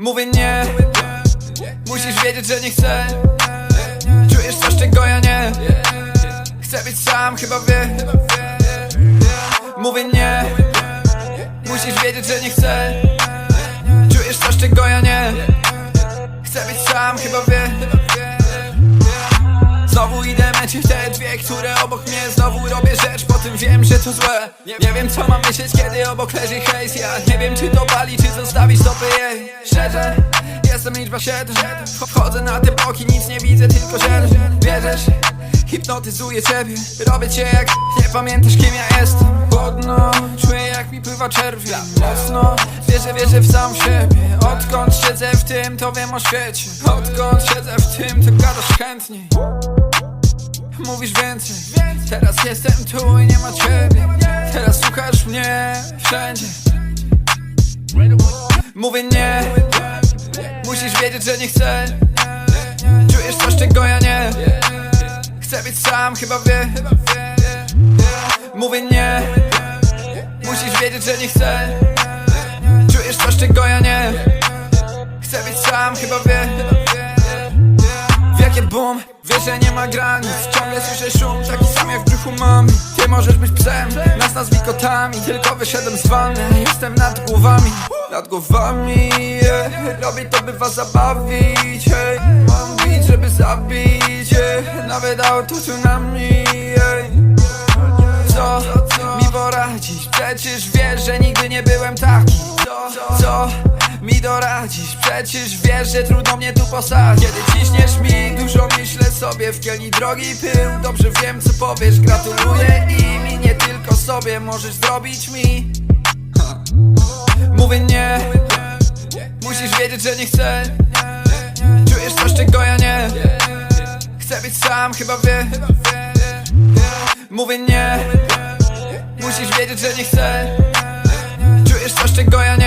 Mówię nie. Musisz wiedzieć, że nie chcę. Czujesz coś, czego ja nie? Chcę być sam, chyba wie Mówię nie. Musisz wiedzieć, że nie chcę. Czujesz coś, czego ja nie? Chcę być sam, chyba wie Męczyć te dwie, które obok mnie Znowu robię rzecz, po tym wiem, że to złe. Nie, wiem co mam myśleć, kiedy obok leży hejs. Ja nie wiem czy to pali, czy zostawić stopy jej. Szczerze, jestem liczba 7 Wchodzę na te boki, nic nie widzę, tylko ziel Wierzysz? Hipnotyzuję ciebie Robię cię jak nie pamiętasz kim ja jestem. Chłodno, czuję jak mi pływa czerwień. Mocno, wierzę, wierzę w sam siebie. Odkąd siedzę w tym, to wiem o świecie. Odkąd siedzę w tym, to gadasz chętniej Mówisz więcej. Teraz jestem tu i nie ma ciebie. Teraz słuchasz mnie wszędzie. Mówię nie. Musisz wiedzieć, że nie chcę. Czujesz coś, czego ja nie Chcę być sam, chyba wie. Mówię nie. Musisz wiedzieć, że nie chcę. Czujesz coś, czego ja nie Chcę być sam, chyba wie. Wielkie boom, wiesz, że nie ma granic Ciągle słyszę szum, taki sam jak w brzuchu mam Ty możesz być psem, nas nazwij kotami Tylko wyszedłem z jestem nad głowami Nad głowami, yeah. robię to by was zabawić hey. Mam beat, żeby zabić yeah. Nawet auto doradzisz? Przecież wiesz, że trudno mnie tu posadzić Kiedy ciśniesz mi, dużo myślę sobie. W kielni drogi pył, dobrze wiem co powiesz. Gratuluję im i nie tylko sobie. Możesz zrobić mi. Mówię nie. Musisz wiedzieć, że nie chcę. Czujesz coś, czego ja nie Chcę być sam, chyba wie. Mówię nie. Musisz wiedzieć, że nie chcę. Czujesz coś, czego ja nie